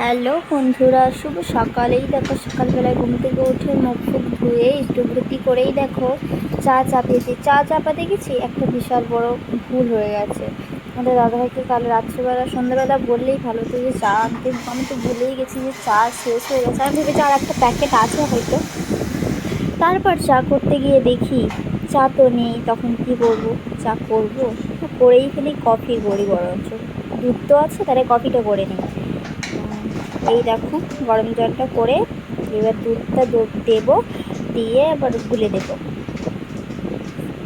Hello বন্ধুরা, শুভ সকালেই দেখো। সকালবেলায় ঘুম থেকে উঠে মুখ ফুক ধুয়ে ইষ্টবৃত্তি করেই দেখো। চা চাপিয়েছি। চা চাপাতে গেছি একটা বিশাল বড় ভুল হয়ে গেছে। আমাদের দাদাভাইকে কাল রাত্রিবেলা, সন্ধ্যাবেলা বললেই ভালো হতো যে চা আনতে। আমি তো ভুলেই গেছি যে চা শেষ হয়ে গেছে। আমি ভেবেছি আর একটা প্যাকেট আছে হয়তো। তারপর চা করতে গিয়ে দেখি, চা তো নেই, তখন কি করব চা করব? করেই ফেলি, কফি করি বরঞ্চ। দুধ তো আছে, তাহলে কফিটা করে নিই। এই দেখো, গরম জলটা করে এবার দুধটা দো- দেবো, দিয়ে এবার গুলে দেবো।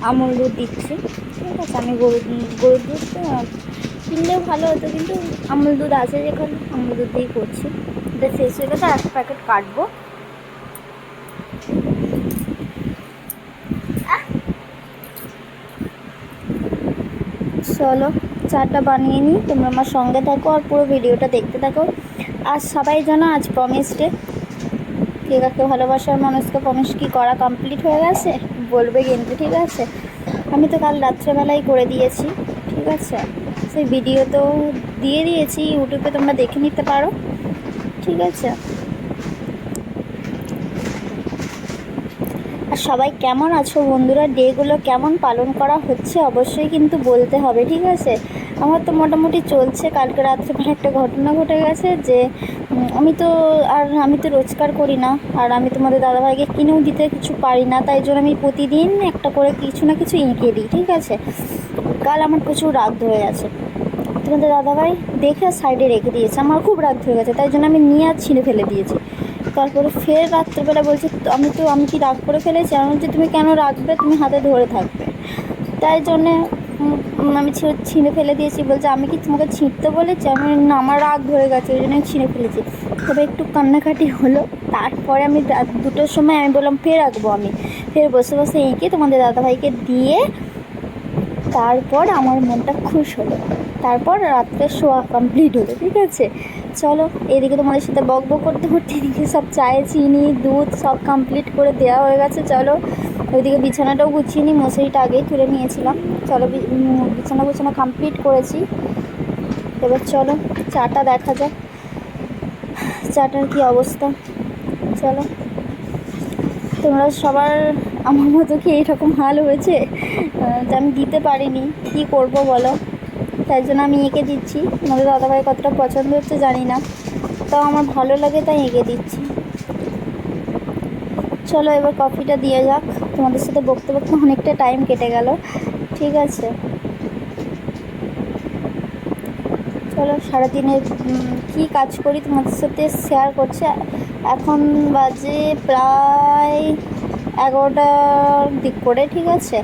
আমুল দুধ দিচ্ছি। ঠিক আছে, আমি গরুর গরুর দুধ কিনলেও ভালো হতো, কিন্তু আমুল দুধ আছে যেখানে, আমুল দুধ দিয়েই করছি। এটা শেষ হয়ে গেছে একটা প্যাকেট কাটবো। চলো, চাটা বানিয়ে নিই। তোমরা আমার সঙ্গে থাকো আর পুরো ভিডিওটা দেখতে থাকো। আর সবাই জানো আজ প্রমিস ডে কে কাকে ভালোবাসার মানুষকে প্রমিস কি করা কমপ্লিট হয়ে গেছে? বলবে কিন্তু, ঠিক আছে? আমি তো কাল রাত্রেবেলায় করে দিয়েছি, ঠিক আছে? সেই ভিডিও তো দিয়ে দিয়েছি ইউটিউবে তোমরা দেখে নিতে পারো, ঠিক আছে? আর সবাই কেমন আছো বন্ধুরা? ডেগুলো কেমন পালন করা হচ্ছে অবশ্যই কিন্তু বলতে হবে, ঠিক আছে? আমার তো মোটামুটি চলছে। কালকে রাত্রেবেলা একটা ঘটনা ঘটে গেছে যে আমি তো আর আমি তো রোজগার করি না। আর আমি তোমাদের দাদাভাইকে কিনেও দিতে কিছু পারি না। তাই জন্য আমি প্রতিদিন একটা করে কিছু না কিছু এঁকে দিই, ঠিক আছে? কাল আমার প্রচুর রাগ ধরে গেছে। তোমাদের দাদাভাই দেখে সাইডে রেখে দিয়েছে। আমার খুব রাগ ধরে গেছে। তাই জন্য আমি নিয়ে আর ছিঁড়ে ফেলে দিয়েছি। তারপরে ফের রাত্রেবেলা বলছে "তো আমি তো, আমি কি রাগ করে ফেলেছি? আমি বলছি, তুমি কেন রাখবে তুমি হাতে ধরে থাকবে। তাই জন্যে আমি ছিঁড়ে ফেলে দিয়েছি বলছে, আমি কি তোমাকে ছিঁড়তে বলেছি? আমি না, আমার রাগ ধরে গেছে, ওই জন্য আমি ছিঁড়ে ফেলেছি। তবে একটু কান্নাকাটি হলো, তারপরে আমি দুটোর সময় আমি বললাম, ফের রাখব আমি। ফের বসে বসে এঁকে তোমাদের দাদাভাইকে দিয়ে তারপর আমার মনটা খুশ হলো। তারপর রাত্রে শোয়া কমপ্লিট হলো, ঠিক আছে? চলো, এদিকে তোমাদের সাথে বক বক করতে করতে এদিকে সব চায়ে, চিনি, দুধ সব কমপ্লিট করে দেওয়া হয়ে গেছে। চলো ওইদিকে বিছানাটাও গুছিয়ে নিই মশারিটা আগেই তুলে নিয়েছিলাম। চলো বিছানা গুছানা কমপ্লিট করেছি। এবার চলো, চাটা দেখা যাক। চাটার কি অবস্থা? চলো। তোমরা সবার আমার মতো কি এইরকম হাল হয়েছে? যে আমি দিতে পারিনি। কি করব বলো? তাই জন্য আমি এঁকে দিচ্ছি। আমাদের দাদাভাই কতটা পছন্দ হচ্ছে জানি না। তাও আমার ভালো লাগে তাই এঁকে দিচ্ছি। চলো এবার কফিটা দিয়ে যাক। তোমাদের সাথে বকতে বকতে অনেকটা টাইম কেটে গেল। ঠিক আছে। চলো সারাদিনের উম, কী কাজ করি তোমাদের সাথে শেয়ার করছে। এখন বাজে প্রায় এগারোটার দিক করে ঠিক আছে?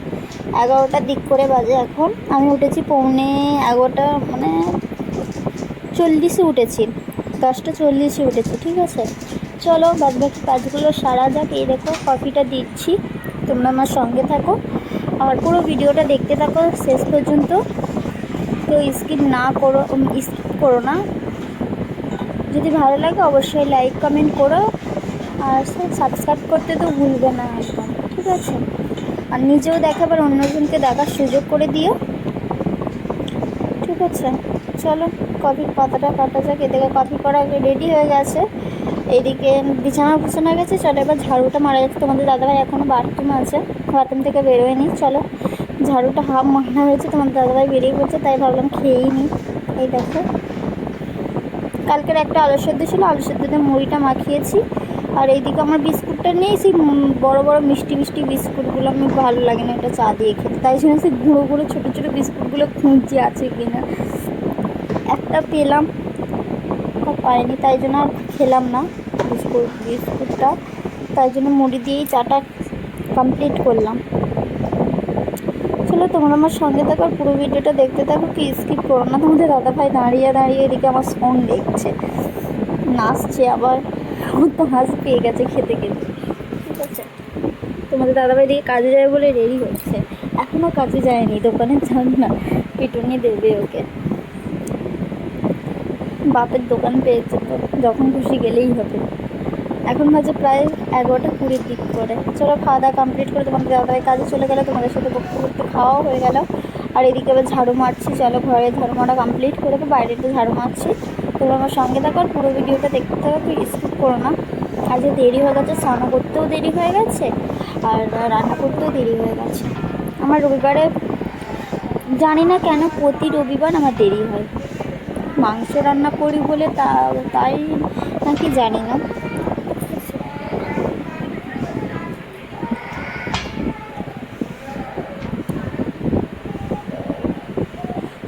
এগারোটার দিক করে বাজে এখন। আমি উঠেছি পৌনে এগারোটা মানে চল্লিশে উঠেছি। দশটা চল্লিশে উঠেছি ঠিক আছে? চলো বাদ বাকি কাজগুলো সারা যাক। এই দেখো, কফিটা দিচ্ছি। তোমরা আমার সঙ্গে থাকো। আর পুরো ভিডিওটা দেখতে থাকো শেষ পর্যন্ত। কেউ স্কিপ না করো স্কিপ করো না। যদি ভালো লাগে অবশ্যই লাইক, কমেন্ট করো। আর সাবস্ক্রাইব করতে তো ভুলবে না একদম, ঠিক আছে? আর নিজেও দেখাবার, অন্যজনকে দেখার সুযোগ করে দিও। ঠিক আছে? চলো, কফির পাতাটা কাটা যাক। এদিকে কফি করা রেডি হয়ে গেছে। এইদিকে বিছানা ফুছানো গেছে, চলো এবার ঝাড়ুটা মারা যাচ্ছে। তোমাদের দাদাভাই এখনও বাথরুম আছে বাথরুম থেকে বেরোয়নি চলো। ঝাড়ুটা হাফ মারা হয়েছে, তোমাদের দাদাভাই বেরিয়ে পড়ছে, তাই ভাবলাম খেয়েই নিই এই দেখো। কালকের একটা আলু ছিল, আলু মুড়িটা মাখিয়েছি। আর এইদিকে আমার বিস্কুটটা নেই, সেই বড় বড় মিষ্টি মিষ্টি বিস্কুটগুলো আমি ভালো লাগে না, এটা চা দিয়ে খেতে। তাই জন্য সেই গুঁড়ো গুঁড়ো ছোটো ছোটো বিস্কুটগুলো খুঁজছি আছে কিনা। একটা পেলাম। পাইনি, তাই জন্য আর খেলাম না বিস্কুট, বিস্কুটটা। তাই জন্য মুড়ি দিয়েই চাটা কমপ্লিট করলাম। চলো তোমরা আমার সঙ্গে থাকো আর পুরো ভিডিওটা দেখতে থাকো কি স্কিপ করো না। তোমাদের দাদা ভাই দাঁড়িয়ে দাঁড়িয়ে এদিকে আমার ফোন দেখছে। নাচছে আবার। আমার তো হাসি পেয়ে গেছে খেতে খেতে। ঠিক আছে। তোমাদের দাদাভাই দিকে কাজে যাবে বলে রেডি হচ্ছে। এখনও কাজে যায়নি, দোকানে যান না। পিটুনি দেবে ওকে। বাপের দোকান পেয়েছে তো যখন খুশি গেলেই হবে। এখন বাজে প্রায় এগারোটা কুড়ির দিক করে। চলো খাওয়া দাওয়া কমপ্লিট করে তোমাদের দাদাভাই কাজে চলে গেলো, তোমাদের সাথে বকতে বকতে খাওয়াও হয়ে গেল। আর এদিকে আবার ঝাড়ু মারছি, চলো ঘরে ঝাড়ু মারা কমপ্লিট করে তো বাইরে একটু ঝাড়ু মারছি। তোমরা আমার সঙ্গে থাকো আর পুরো ভিডিওটা দেখতে থাকো তুই স্কিপ করো না। আজ দেরি হয়ে গেছে, স্নান করতেও দেরি হয়ে গেছে, আর রান্না করতেও দেরি হয়ে গেছে। আমার রবিবারে জানি না কেন প্রতি রবিবার আমার দেরি হয়। মাংস রান্না করি বলে তা, তাই নাকি জানি না।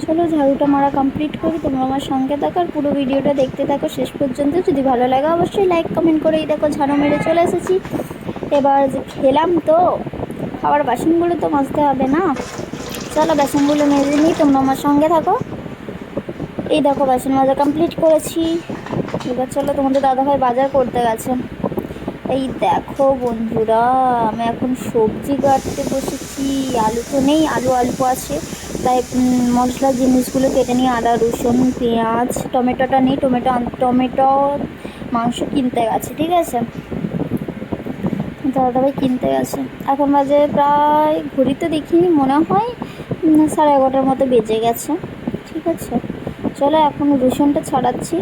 চলো ঝাড়ুটা মারা কমপ্লিট করি, তোমরা আমার সঙ্গে থাকো আর পুরো ভিডিওটা দেখতে থাকো। শেষ পর্যন্ত যদি ভালো লাগে অবশ্যই লাইক কমেন্ট করে এই দেখো ঝাড়ু মেরে চলে এসেছি। এবার যে খেলাম তো খাবার বাসনগুলো তো মাজতে হবে না। চলো বাসনগুলো মেজে নিই, তোমরা আমার সঙ্গে থাকো। এই দেখো বাসন মাজা কমপ্লিট করেছি। এবার চলো তোমাদের দাদাভাই বাজার করতে গেছে। এই দেখো বন্ধুরা, আমি এখন সবজি কাটতে বসেছি। আলু তো নেই, আলু অল্প আছে। তাই মশলার জিনিসগুলো কেটে নিয়ে আদা, রসুন, পেঁয়াজ, টমেটোটা নেই, টমেটো টমেটো মাংস কিনতে গেছে, ঠিক আছে? দাদাভাই কিনতে গেছে। এখন বাজে প্রায় ঘড়িতে দেখিনি, মনে হয় সাড়ে এগারোটার মতো বেজে গেছে, ঠিক আছে? চলো এখন রসুনটা ছাড়াচ্ছি।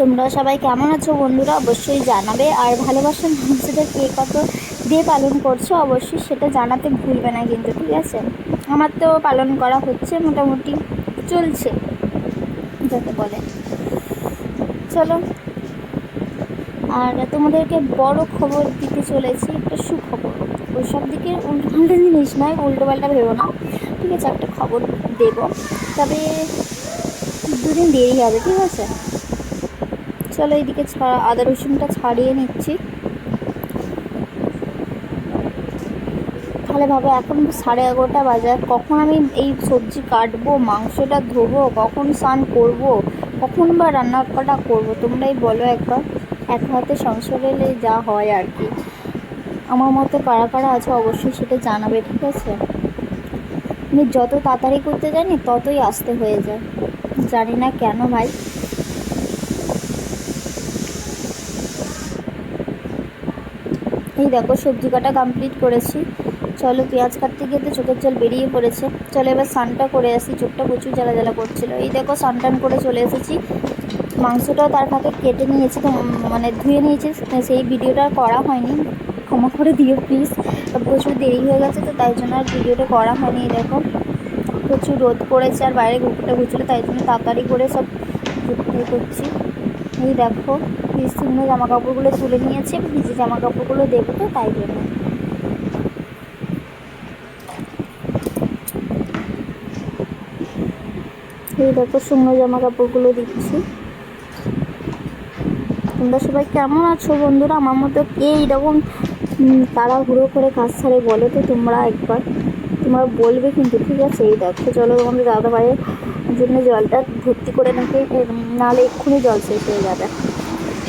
তোমরা সবাই কেমন আছো বন্ধুরা? অবশ্যই জানাবে। আর ভালোবাসার মানুষদের কে কত দিয়ে পালন করছ, অবশ্যই সেটা জানাতে ভুলবে না কিন্তু, ঠিক আছে? আমার তো পালন করা হচ্ছে, মোটামুটি চলছে যাতে বলে। চলো আর তোমাদেরকে বড় খবর দিতে চলেছি, একটা সুখবর। ওই সব দিকে উল্টোপাল্টা জিনিস নয়, উল্টোপাল্টা ভেবো না। ঠিক আছে, একটা খবর দেব। তবে দুদিন দেরি হবে, ঠিক আছে? চলো এইদিকে ছাড়া, আদা রসুনটা ছাড়িয়ে নিচ্ছি। তাহলে ভাবো, এখন সাড়ে এগারোটা বাজার কখন আমি এই সবজি কাটবো, মাংসটা ধোবো, কখন স্নান করব, কখন বা রান্নাটা করব, তোমরাই বলো একবার। এক হাতে সংসারে এলে যা হয় আর কি। আমার মতো কারা কারা আছে অবশ্যই সেটা জানাবে, ঠিক আছে? আমি যত তাড়াতাড়ি করতে জানি, ততই আসতে হয়ে যায়। জানি না কেন ভাই। এই দেখো, সবজি কাটা কমপ্লিট করেছি। চলো, পেঁয়াজ কাটতে গিয়ে তো চোখের জল বেরিয়ে পড়েছে। চলো, এবার স্নানটা করে আসি। চোখটা প্রচুর জ্বালা জ্বালা করছিল। এই দেখো, স্নান টান করে চলে এসেছি। মাংসটাও তার ফাঁকে কেটে নিয়েছি মানে ধুয়ে নিয়েছি। সেই ভিডিওটা করা হয়নি। ক্ষমা করে দিও প্লিজ প্রচুর দেরি হয়ে গেছে, তো তাই জন্য আর ভিডিওটা করা হয়নি দেখো। প্রচুর রোদ পড়েছে আর বাইরে কুকুরটা ঘুরছিল, তাই জন্য তাড়াতাড়ি করে সব ইয়ে করছি। এই দেখো বিস্তীর্ণ জামা কাপড়গুলো তুলে নিয়েছি ভিজে জামা কাপড়গুলো দেবো তো, তাই জন্য। এই দেখো শুকনো জামা কাপড়গুলো দিচ্ছি। তোমরা সবাই কেমন আছো বন্ধুরা? আমার মতো কে উম, তাড়াহুড়ো করে কাজ ছাড়ে বলো তো তোমরা একবার। তোমরা বলবে কিন্তু ঠিক আছে? এই দেখো চলো তোমাদের দাদা ভাইয়ের জন্য জলটা ভর্তি করে নাকি নাহলে এক্ষুনি জল শেষ হয়ে যাবে।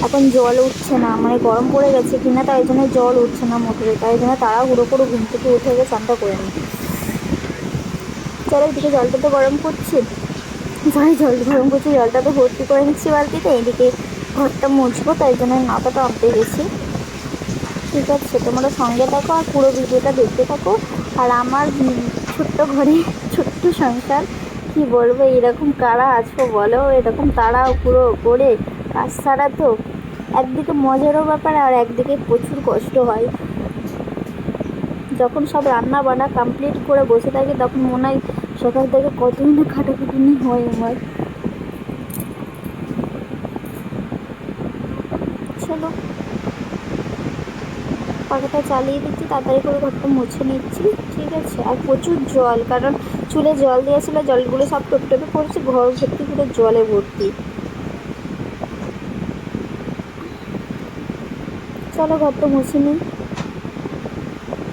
এখন জল উঠছে না মানে গরম পড়ে গেছে কিনা তাই জন্য জল উঠছে না মোটরে তাই জন্য তাড়াহুড়ো করে ঘুম থেকে উঠে গিয়ে স্নানটা করে নিই। চলো এদিকে জলটা তো গরম করছি। সরি জল গরম করছি জলটা তো ভর্তি করে নিচ্ছি বালতিতে এদিকে ঘরটা মুছবো, তাই জন্য নাতাটা আনতে গেছি ঠিক আছে, তোমরা সঙ্গে থাকো আর পুরো ভিডিওটা দেখতে থাকো। আর আমার ছোট্ট ঘরে, ছোট্ট সংসার, কি বলব এরকম কারা আছো বলো? এরকম তারা পুরো করে কাজ ছাড়া তো একদিকে মজারও ব্যাপার আর একদিকে প্রচুর কষ্ট হয়। যখন সব রান্না বান্না কমপ্লিট করে বসে থাকি, তখন মনে হয় সকাল থেকে কতই না খাটাখাটুনি হয় আমার। চলো পাখাটা চালিয়ে দিচ্ছি, তাড়াতাড়ি করে ঘরটা মুছে নিচ্ছি, ঠিক আছে? আর প্রচুর জল, কারণ চুলে জল দিয়েছিল, জলগুলো সব টপে টপে পড়ছে, ঘর ভর্তি পুরো জলে ভর্তি। চলো ঘরটা মুছে নিই।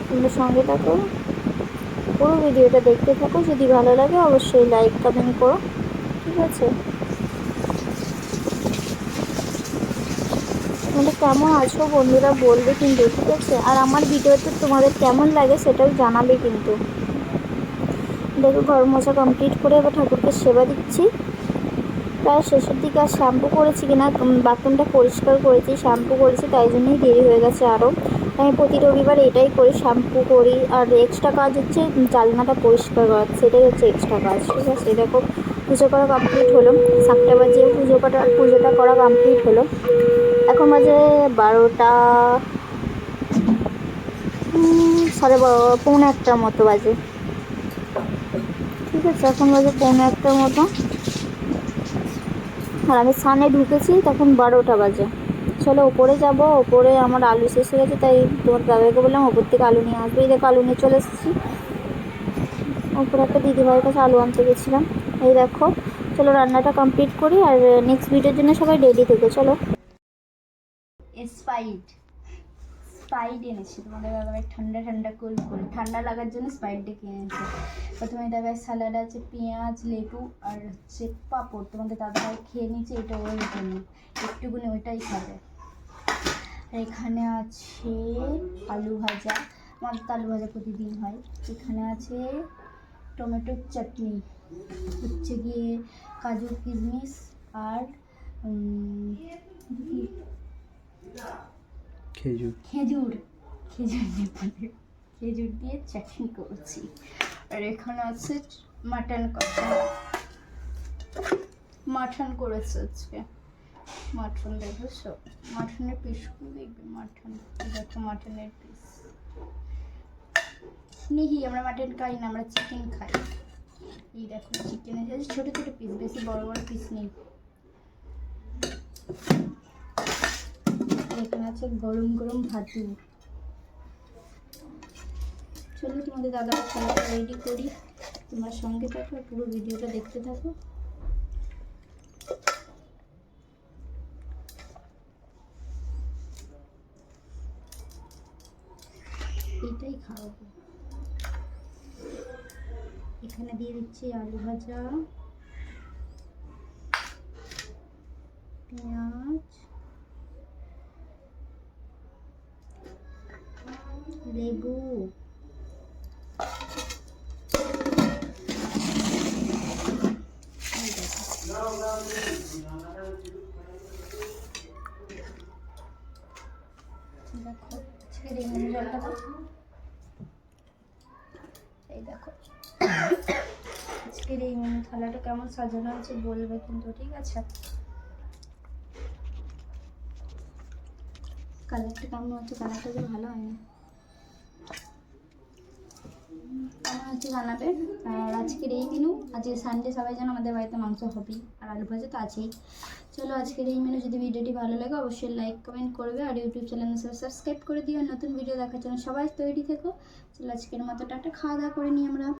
তোমরা সঙ্গে থাকো। পুরো ভিডিওটা দেখতে থাকো, যদি ভালো লাগে অবশ্যই লাইক কমেন্ট করো, ঠিক আছে তোমরা কেমন আছো বন্ধুরা বলবে কিন্তু, ঠিক আছে? আর আমার ভিডিওতে তোমাদের কেমন লাগে সেটাও জানাবে কিন্তু। দেখো, ঘর মোছা কমপ্লিট করে এবার ঠাকুরকে সেবা দিচ্ছি। প্রায় শেষের দিকে আর শ্যাম্পু করেছি কিনা বাথরুমটা পরিষ্কার করেছি, শ্যাম্পু করেছি, তাই জন্যই দেরি হয়ে গেছে আরও আমি প্রতি রবিবার এটাই করি, শ্যাম্পু করি। আর এক্সট্রা কাজ হচ্ছে জালনাটা পরিষ্কার করা, সেটাই হচ্ছে এক্সট্রা কাজ, ঠিক আছে? এরকম পুজো করা কমপ্লিট হলো। সাতটা বাজে পুজো করা পুজোটা করা কমপ্লিট হলো। এখন বাজে বারোটা সাড়ে বারো পৌনে একটার মতো বাজে। ঠিক আছে, এখন বাজে পৌনে একটার মতো। আর আমি সানে ঢুকেছি, তখন বারোটা বাজে। চলো, ওপরে যাব। ওপরে আমার আলু শেষ হয়ে গেছে, তাই তোমার দাদাকে বললাম, ওপর থেকে আলু নিয়ে আসবে। এই দেখো, আলু নিয়ে চলে এসেছি। ওপরে একটা দিদিভাইয়ের কাছে আলু আনতে গেছিলাম। এই দেখো, চলো রান্নাটা কমপ্লিট করি আর নেক্সট ভিডিওর জন্য সবাই রেডি থেকো, চলো। স্পাইট স্পাইট এনেছি। তোমাদের দাদাভাই ঠান্ডা ঠান্ডা কুল কুল ঠান্ডা লাগার জন্য স্পাইট ডেকে এনেছি। প্রথমে দাদাভাই স্যালাড আছে, পেঁয়াজ, লেবু আর হচ্ছে পাঁপড়। তোমাদের দাদাভাই খেয়ে নিচ্ছে এটা ওর জন্য। একটুকুনি ওইটাই খাবে। আর এখানে আছে আলু ভাজা। আমার তো আলু ভাজা প্রতিদিন হয়। এখানে আছে টমেটোর চাটনি। হচ্ছে গিয়ে কাজু কিশমিশ আর খেজুর। খেজুর। খেজুর দিয়ে খেজুর দিয়ে চাটনি করছি। আর এখানে আছে মাটন কষা। মাটন করেছে আজকে। মাটন দেখেছ? মাটনের পিসগুলো দেখবে মাটন। দেখো মাটনের পিস নিহি আমরা মাটন খাই না, আমরা চিকেন খাই। এই দেখো চিকেনের ছোটো ছোটো পিস বেশি বড় বড় পিস নেই। এখানে আছে গরম গরম ভাতু। চলো তোমাদের দাদা রেডি করি। তোমার সঙ্গে থাকো, পুরো ভিডিওটা দেখতে থাকো। এটাই খাওয়াবো। এখানে দিয়ে দিচ্ছি আলু ভাজা পেঁয়াজ লেবু। সাজানো আছে, বলবে কিন্তু, ঠিক আছে? কালারটা কেমন হচ্ছে? কালারটা তো ভালো হয়নি। কেমন হচ্ছে জানাবে? আর আজকের এই মেনু আজকে সানডে সবাই যেন আমাদের বাড়িতে মাংস হবেই, আর আলু ভাজা তো আছেই। চলো আজকের এই মেনু যদি ভিডিওটি ভালো লাগে, অবশ্যই লাইক কমেন্ট করবে, আর ইউটিউব চ্যানেল সাবস্ক্রাইব করে দিও। নতুন ভিডিও দেখার জন্য সবাই তৈরি থেকো। চলো আজকের মতো টাটা, খাওয়া দাওয়া করে নিই আমরা।